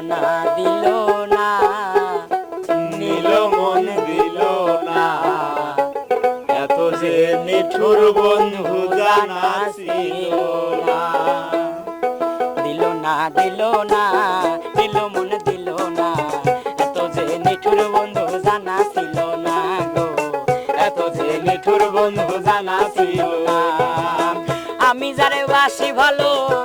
না দিল না। নীল মন দিল না। এত যে নিঠুর বন্ধু জানা ছিল না। দিল না দিল না দিল মন দিল না। এত যে নিঠুর বন্ধু জানা ছিল না গো। এত যে নিঠুর বন্ধু জানা ছিল না। আমি যারে বাসি ভালো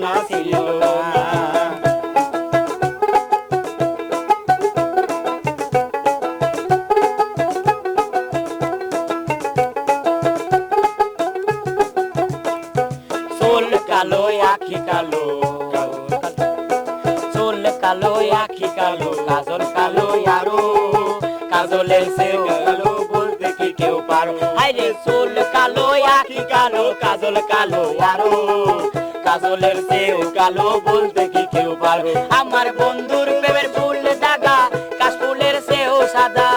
জানা ছিল না কালো আখি কালো। চোল কালো আখি কালো কাজল কালো আরও। কাজলের সেও কালো বলতে কি কেউ পারো? আরে চোল কালো আখি কালো কাজল কালো কাজলের সেও কালো বলতে কি কেউ পারো আমার বন্ধুর প্রেমের ফুল দাগা কাশফুলের সেও সাদা।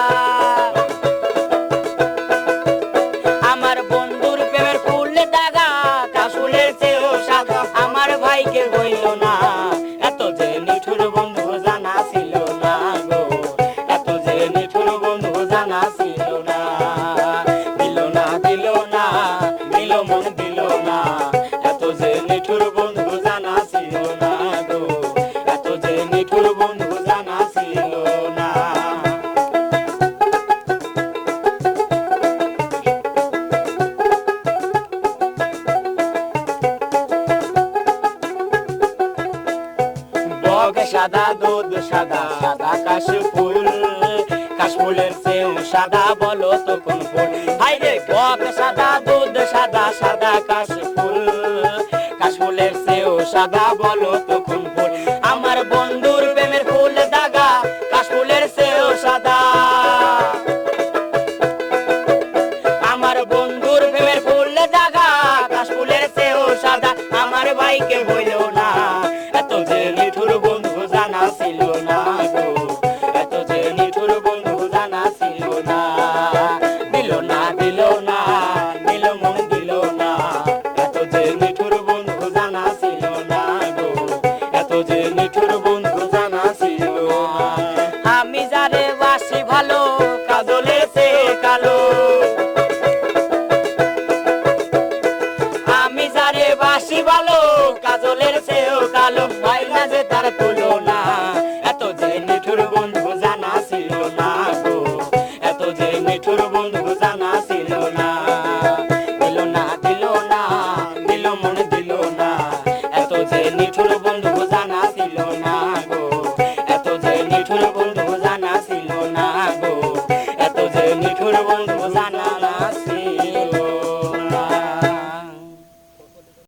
আমার বন্ধুর প্রেমের ফুল দাগা কাশুলের চেয়েও সাদা। মন দিল না। এত যে নিঠুর সাদা দুধ, সাদা সাদা কাশ ফুল কাশফুলের চেয়েও সাদা বলো তো কোন ফুল? হাই রে বগ সাদা দুধ, সাদা সাদা কাশ ফুল কাশফুলের চেয়েও সাদা বলো তো কোন ফুল? আমার বন্ধুর প্রেমের ফুল দাগা, কাশফুলের চেয়েও সাদা। আমার বন্ধুর প্রেমের ফুল দাগা, কাশফুলের চেয়েও সাদা। আমার ভাইকে হইল এত যে নিঠুর আমি যারে বাসি ভালো, কাজলে সে কালো। আমি যারে যে তার তুলনা এত যে নিঠুর বন্ধু জানা ছিল না এত যে নিঠুর বন্ধু জানা ছিল না। বন্ধু জান।